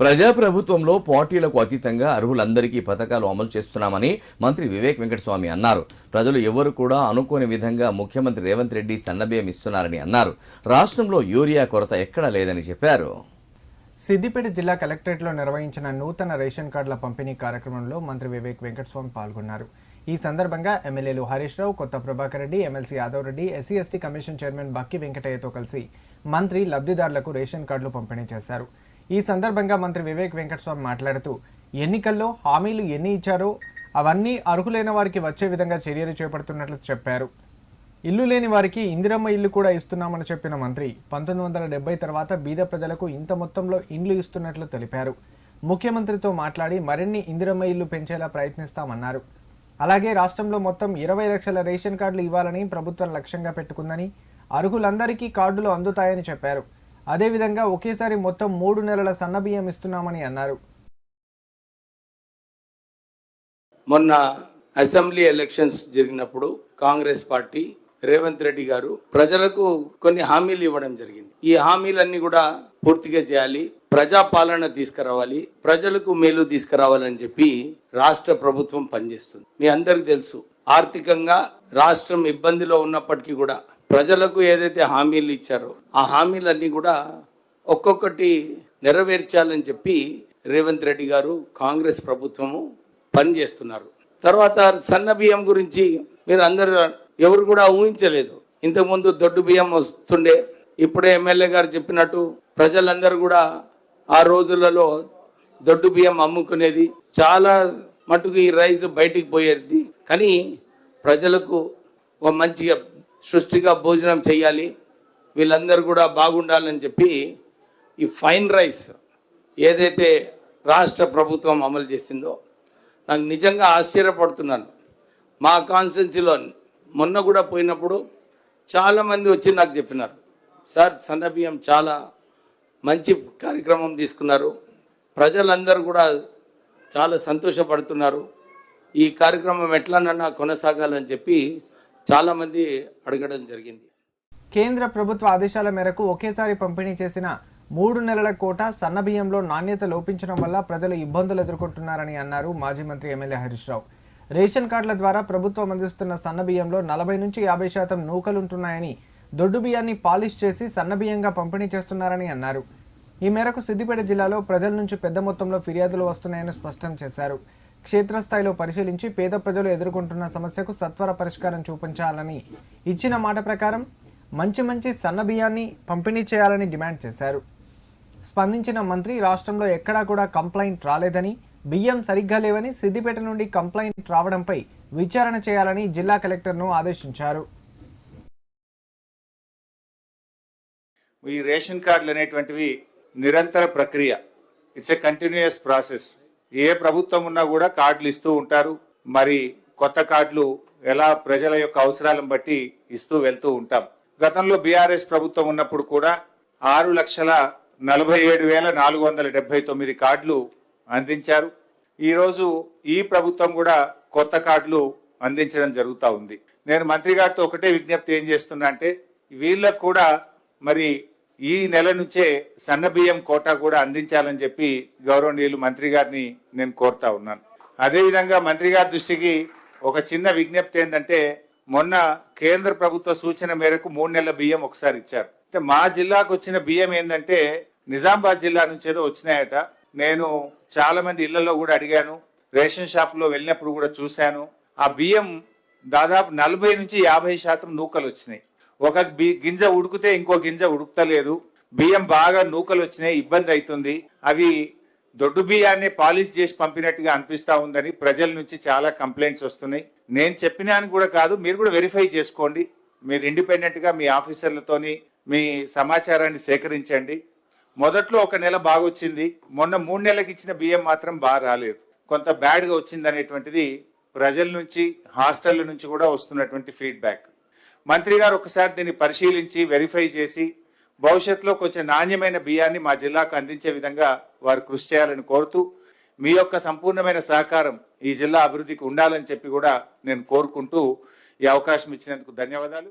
ప్రజాప్రభుత్వంలో పార్టీలకు అతీతంగా అర్హులందరికీ పథకాలు అమలు చేస్తున్నామని మంత్రి వివేక్ వెంకటస్వామి అన్నారు. ప్రజలు ఎవరు కూడా అనుకోని విధంగా ముఖ్యమంత్రి రేవంత్ రెడ్డి సన్నబియ్యం ఇస్తున్నారని అన్నారు. రాష్ట్రంలో యూరియా కొరత ఎక్కడా లేదని చెప్పారు. సిద్దిపేట జిల్లా కలెక్టరేట్లో నిర్వహించిన నూతన రేషన్ కార్డుల పంపిణీ కార్యక్రమంలో మంత్రి వివేక్ వెంకటస్వామి పాల్గొన్నారు. ఈ సందర్భంగా ఎమ్మెల్యేలు Harish Rao Kotha Prabhakar Reddy MLC Yadav Reddy SC ST commission chairman Bakki వెంకటయ్యతో కలిసి మంత్రి లబ్ధిదారులకు రేషన్ కార్డులు పంపిణీ చేశారు. ఈ సందర్భంగా మంత్రి వివేక్ వెంకటస్వామి మాట్లాడుతూ ఎన్నికల్లో హామీలు ఎన్ని ఇచ్చారో అవన్నీ అర్హులైన వారికి వచ్చే విధంగా చర్యలు చేపడుతున్నట్లు చెప్పారు. ఇల్లు లేని వారికి ఇందిరమ్మ ఇల్లు కూడా ఇస్తున్నామని చెప్పిన మంత్రి పంతొమ్మిది వందల డెబ్బై తర్వాత బీద ప్రజలకు ఇంత మొత్తంలో ఇండ్లు ఇస్తున్నట్లు తెలిపారు. ముఖ్యమంత్రితో మాట్లాడి మరిన్ని ఇందిరమ్మ ఇల్లు పెంచేలా ప్రయత్నిస్తామన్నారు. అలాగే రాష్ట్రంలో మొత్తం ఇరవై లక్షల రేషన్ కార్డులు ఇవ్వాలని ప్రభుత్వం లక్ష్యంగా పెట్టుకుందని అర్హులందరికీ కార్డులు అందుతాయని చెప్పారు. అదేవిధంగా ఒకేసారి మొత్తం మూడు నెలల సన్నబియ్యం ఇస్తున్నామని అన్నారు. మొన్న అసెంబ్లీ ఎలక్షన్స్ జరిగినప్పుడు కాంగ్రెస్ పార్టీ రేవంత్ రెడ్డి గారు ప్రజలకు కొన్ని హామీలు ఇవ్వడం జరిగింది. ఈ హామీలన్నీ కూడా పూర్తిగా చేయాలి ప్రజా పాలన తీసుకురావాలి ప్రజలకు మేలు తీసుకురావాలని చెప్పి రాష్ట్ర ప్రభుత్వం పనిచేస్తుంది. మీ అందరికి తెలుసు ఆర్థికంగా రాష్ట్రం ఇబ్బందిలో ఉన్నప్పటికీ కూడా ప్రజలకు ఏదైతే హామీలు ఇచ్చారో ఆ హామీలన్నీ కూడా ఒక్కొక్కటి నెరవేర్చాలని చెప్పి రేవంత్ రెడ్డి గారు కాంగ్రెస్ ప్రభుత్వము పనిచేస్తున్నారు. తర్వాత సన్న బియ్యం గురించి మీరు అందరు ఎవరు కూడా ఊహించలేదు. ఇంతకుముందు దొడ్డు బియ్యం వస్తుండే ఇప్పుడే ఎమ్మెల్యే గారు చెప్పినట్టు ప్రజలందరూ కూడా ఆ రోజులలో దొడ్డు బియ్యం అమ్ముకునేది చాలా మటుకు ఈ రైస్ బయటికి పోయేది. కానీ ప్రజలకు ఒక మంచిగా సృష్టిగా భోజనం చేయాలి వీళ్ళందరూ కూడా బాగుండాలని చెప్పి ఈ ఫైన్ రైస్ ఏదైతే రాష్ట్ర ప్రభుత్వం అమలు చేసిందో నాకు నిజంగా ఆశ్చర్యపడుతున్నాను. మా కాన్స్టిట్యున్సీలో మొన్న కూడా పోయినప్పుడు చాలామంది వచ్చి నాకు చెప్పినారు. సార్ సన్నబియ్యం చాలా మంచి కార్యక్రమం తీసుకున్నారు. ప్రజలందరూ కూడా చాలా సంతోషపడుతున్నారు. ఈ కార్యక్రమం ఎట్లనన్నా కొనసాగాలని చెప్పి చాలామంది అడగడం జరిగింది. కేంద్ర ప్రభుత్వ ఆదేశాల మేరకు ఒకేసారి పంపిణీ చేసిన మూడు నెలల కోట సన్నబియ్యంలో నాణ్యత లోపించడం వల్ల ప్రజలు ఇబ్బందులు ఎదుర్కొంటున్నారని అన్నారు మాజీ మంత్రి ఎమ్మెల్యే హరీష్ రావు. రేషన్ కార్డుల ద్వారా ప్రభుత్వం అందిస్తున్న సన్నబియ్యంలో నలభై నుంచి యాభై శాతం నూకలుంటున్నాయని దొడ్డు బియ్యాన్ని పాలిష్ చేసి సన్నబియ్యంగా పంపిణీ చేస్తున్నారని అన్నారు. ఈ మేరకు సిద్దిపేట జిల్లాలో ప్రజల నుంచి పెద్ద మొత్తంలో ఫిర్యాదులు వస్తున్నాయని స్పష్టం చేశారు. క్షేత్రస్థాయిలో పరిశీలించి పేద ప్రజలు ఎదుర్కొంటున్న సమస్యకు సత్వర పరిష్కారం చూపించాలని ఇచ్చిన మాట ప్రకారం మంచి మంచి సన్న బియ్యాన్ని పంపిణీ చేయాలని డిమాండ్ చేశారు. స్పందించిన మంత్రి రాష్ట్రంలో ఎక్కడా కూడా కంప్లైంట్ రాలేదని బియ్యం సరిగ్గా లేవని సిద్దిపేట నుండి కంప్లైంట్ రావడంపై విచారణ చేయాలని జిల్లా కలెక్టర్ను ఆదేశించారు. ఈ రేషన్ కార్డులు అనేటువంటివి నిరంతర ప్రక్రియ. ఇట్స్ ఎ కంటిన్యూస్ ప్రాసెస్ ఏ ప్రభుత్వం ఉన్నా కూడా కార్డులు ఇస్తూ ఉంటారు. మరి కొత్త కార్డులు ఎలా ప్రజల యొక్క అవసరాలను బట్టి ఇస్తూ వెళ్తూ ఉంటాం. గతంలో బీఆర్ఎస్ ప్రభుత్వం ఉన్నప్పుడు కూడా ఆరు లక్షల నలభై ఏడు వేల నాలుగు వందల డెబ్బై తొమ్మిది కార్డులు అందించారు. ఈరోజు ఈ ప్రభుత్వం కూడా కొత్త కార్డులు అందించడం జరుగుతూ ఉంది. నేను మంత్రి గారితో ఒకటే విజ్ఞప్తి ఏం చేస్తున్నా అంటే వీళ్ళకు కూడా మరి ఈ నెల నుంచే సన్న బియ్యం కోటా కూడా అందించాలని చెప్పి గౌరవనీయులు మంత్రి గారిని నేను కోరుతా ఉన్నాను. అదేవిధంగా మంత్రి గారి దృష్టికి ఒక చిన్న విజ్ఞప్తి ఏంటంటే మొన్న కేంద్ర ప్రభుత్వ సూచన మేరకు మూడు నెలల బియ్యం ఒకసారి ఇచ్చారు. అయితే మా జిల్లాకు వచ్చిన బియ్యం ఏంటంటే నిజామాబాద్ జిల్లా నుంచి ఏదో వచ్చినాయట. నేను చాలా మంది ఇళ్ళలో కూడా అడిగాను రేషన్ షాప్లో వెళ్ళినప్పుడు కూడా చూశాను. ఆ బియ్యం దాదాపు నలభై నుంచి యాభై శాతం నూకలు వచ్చినాయి. ఒక బి- గింజ ఉడికితే ఇంకో గింజ ఉడుకుతలేదు. బియ్యం బాగా నూకలు వచ్చినాయి ఇబ్బంది అవుతుంది అవి దొడ్డు బియ్యాన్ని పాలిష్ చేసి పంపినట్టుగా అనిపిస్తా ఉందని ప్రజల నుంచి చాలా కంప్లైంట్స్ వస్తున్నాయి. నేను చెప్పినాను కూడా కాదు మీరు కూడా వెరిఫై చేసుకోండి. మీరు ఇండిపెండెంట్గా మీ ఆఫీసర్లతోని మీ సమాచారాన్ని సేకరించండి. మొదట్లో ఒక నెల బాగా వచ్చింది మొన్న మూడు నెలలకు ఇచ్చిన బియ్యం మాత్రం బాగా రాలేదు. కొంత బ్యాడ్గా వచ్చింది అనేటువంటిది ప్రజల నుంచి హాస్టళ్ళ నుంచి కూడా వస్తున్నటువంటి ఫీడ్బ్యాక్. మంత్రి గారు ఒకసారి దీన్ని పరిశీలించి వెరిఫై చేసి భవిష్యత్తులో కొంచెం నాణ్యమైన బియ్యాన్ని మా జిల్లాకు అందించే విధంగా వారు కృషి చేయాలని కోరుతూ మీ యొక్క సంపూర్ణమైన సహకారం ఈ జిల్లా అభివృద్ధికి ఉండాలని చెప్పి కూడా నేను కోరుకుంటూ ఈ అవకాశం ఇచ్చినందుకు ధన్యవాదాలు.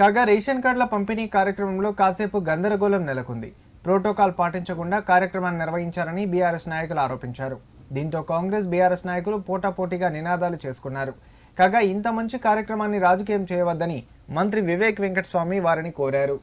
కాగా రేషన్ కార్డుల పంపిణీ కార్యక్రమంలో కాసేపు గందరగోళం నెలకొంది. ప్రోటోకాల్ పాటించకుండా కార్యక్రమాన్ని నిర్వహించారని బీఆర్ఎస్ నాయకులు ఆరోపించారు. దీంతో కాంగ్రెస్ బీఆర్ఎస్ నాయకులు పోటాపోటీగా నినాదాలు చేసుకున్నారు. కాగా ఇంత మంచి కార్యక్రమాన్ని రాజకీయం చేయవద్దని మంత్రి వివేక్ వెంకటస్వామి వారిని కోరారు.